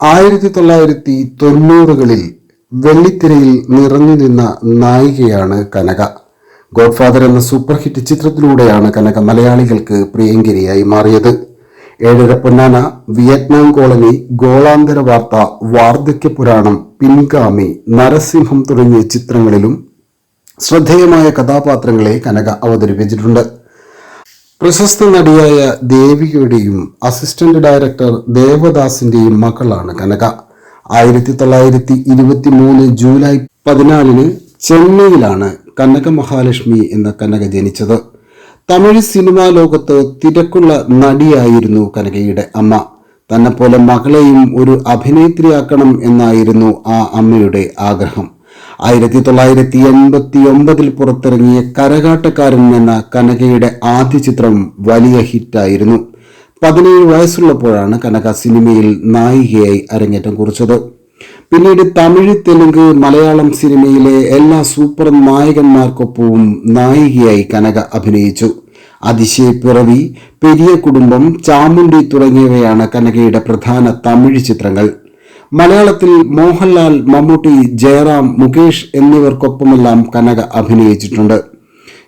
ആയിരത്തി തൊള്ളായിരത്തി തൊണ്ണൂറുകളിൽ വെള്ളിത്തിരയിൽ നിറഞ്ഞു നിന്ന നായികയാണ് കനക. ഗോഡ്ഫാദർ എന്ന സൂപ്പർ ഹിറ്റ് ചിത്രത്തിലൂടെയാണ് കനക മലയാളികൾക്ക് പ്രിയങ്കരിയായി മാറിയത്. ഏഴര പൊന്നാന വിയറ്റ്നാം കോളനി ഗോളാന്തര വാർത്ത വാർദ്ധക്യ പുരാണം പിൻഗാമി നരസിംഹം തുടങ്ങിയ ചിത്രങ്ങളിലും ശ്രദ്ധേയമായ കഥാപാത്രങ്ങളെ കനക അവതരിപ്പിച്ചിട്ടുണ്ട്. പ്രശസ്ത നടിയായ ദേവികയുടെയും അസിസ്റ്റന്റ് ഡയറക്ടർ ദേവദാസിന്റെയും മകളാണ് കനക. ആയിരത്തി തൊള്ളായിരത്തി ഇരുപത്തി മൂന്ന് ജൂലൈ പതിനാലിന് ചെന്നൈയിലാണ് കനക മഹാലക്ഷ്മി എന്ന കനക ജനിച്ചത്. തമിഴ് സിനിമാ ലോകത്ത് തിരക്കുള്ള നടിയായിരുന്നു കനകയുടെ അമ്മ. തന്നെപ്പോലെ മകളെയും ഒരു അഭിനേത്രിയാക്കണം എന്നായിരുന്നു ആ അമ്മയുടെ ആഗ്രഹം. ആയിരത്തി തൊള്ളായിരത്തി എൺപത്തി ഒമ്പതിൽ പുറത്തിറങ്ങിയ കരകാട്ടക്കാരൻ എന്ന കനകയുടെ ആദ്യ ചിത്രം വലിയ ഹിറ്റായിരുന്നു. പതിനേഴ് വയസ്സുള്ളപ്പോഴാണ് കനക സിനിമയിൽ നായികയായി അരങ്ങേറ്റം കുറിച്ചത്. പിന്നീട് തമിഴ് തെലുങ്ക് മലയാളം സിനിമയിലെ എല്ലാ സൂപ്പർ നായകന്മാർക്കൊപ്പവും നായികയായി കനക അഭിനയിച്ചു. അതിശയപ്പിറവി പെരിയ കുടുംബം ചാമുണ്ടി തുടങ്ങിയവയാണ് കനകയുടെ പ്രധാന തമിഴ് ചിത്രങ്ങൾ. മലയാളത്തിൽ മോഹൻലാൽ മമ്മൂട്ടി ജയറാം മുകേഷ് എന്നിവർക്കൊപ്പമെല്ലാം കനക അഭിനയിച്ചിട്ടുണ്ട്.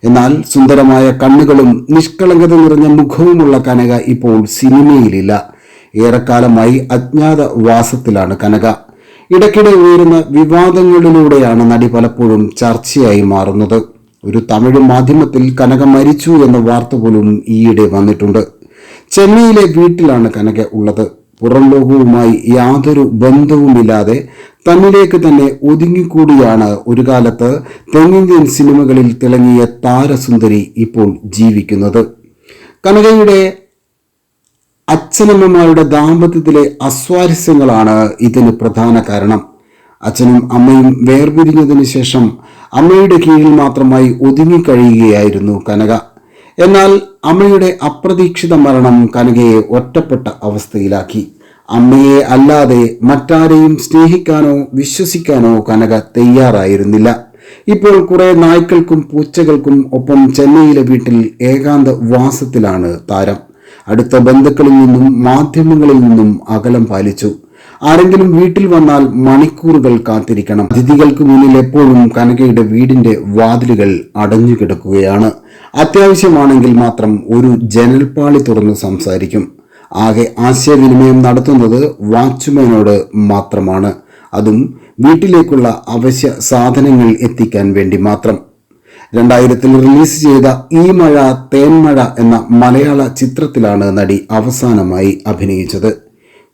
എന്നാൽ സുന്ദരമായ കണ്ണുകളും നിഷ്കളങ്കത നിറഞ്ഞ മുഖവുമുള്ള കനക ഇപ്പോൾ സിനിമയിലില്ല. ഏറെക്കാലമായി അജ്ഞാത വാസത്തിലാണ് കനക. ഇടയ്ക്കിടെ ഉയരുന്ന വിവാദങ്ങളിലൂടെയാണ് നടി പലപ്പോഴും ചർച്ചയായി മാറുന്നത്. ഒരു തമിഴ് മാധ്യമത്തിൽ കനക മരിച്ചു എന്ന വാർത്ത പോലും ഈയിടെ വന്നിട്ടുണ്ട്. ചെന്നൈയിലെ വീട്ടിലാണ് കനക ഉള്ളത്. പുറം ലോകവുമായി യാതൊരു ബന്ധവുമില്ലാതെ തന്നിലേക്ക് തന്നെ ഒതുങ്ങിക്കൂടിയാണ് ഒരു കാലത്ത് തെന്നിന്ത്യൻ സിനിമകളിൽ തിളങ്ങിയ താരസുന്ദരി ഇപ്പോൾ ജീവിക്കുന്നത്. കനകയുടെ അച്ഛനമ്മമാരുടെ ദാമ്പത്യത്തിലെ അസ്വാരസ്യങ്ങളാണ് ഇതിന് പ്രധാന കാരണം. അച്ഛനും അമ്മയും വേർപിരിഞ്ഞതിന് ശേഷം അമ്മയുടെ കീഴിൽ മാത്രമായി ഒതുങ്ങിക്കഴിയുകയായിരുന്നു കനക. എന്നാൽ അമ്മയുടെ അപ്രതീക്ഷിത മരണം കനകയെ ഒറ്റപ്പെട്ട അവസ്ഥയിലാക്കി. അമ്മയെ അല്ലാതെ മറ്റാരെയും സ്നേഹിക്കാനോ വിശ്വസിക്കാനോ കനക തയ്യാറായിരുന്നില്ല. ഇപ്പോൾ കുറെ നായ്ക്കൾക്കും പൂച്ചകൾക്കും ഒപ്പം ചെന്നൈയിലെ വീട്ടിൽ ഏകാന്ത വാസത്തിലാണ് താരം. അടുത്ത ബന്ധുക്കളിൽ നിന്നും മാധ്യമങ്ങളിൽ നിന്നും അകലം പാലിച്ചു. ആരെങ്കിലും വീട്ടിൽ വന്നാൽ മണിക്കൂറുകൾ കാത്തിരിക്കണം. അതിഥികൾക്ക് മുന്നിൽ എപ്പോഴും കനകയുടെ വീടിന്റെ വാതിലുകൾ അടഞ്ഞു കിടക്കുകയാണ്. അത്യാവശ്യമാണെങ്കിൽ മാത്രം ഒരു ജനൽപ്പാളി തുറന്ന് സംസാരിക്കും. ആകെ ആശയവിനിമയം നടത്തുന്നത് വാച്ച്മാനോട് മാത്രമാണ്. അതും വീട്ടിലേക്കുള്ള അവശ്യ സാധനങ്ങൾ എത്തിക്കാൻ വേണ്ടി മാത്രം. രണ്ടായിരത്തിൽ റിലീസ് ചെയ്ത ഈ മഴ തേൻമഴ എന്ന മലയാള ചിത്രത്തിലാണ് നടി അവസാനമായി അഭിനയിച്ചത്.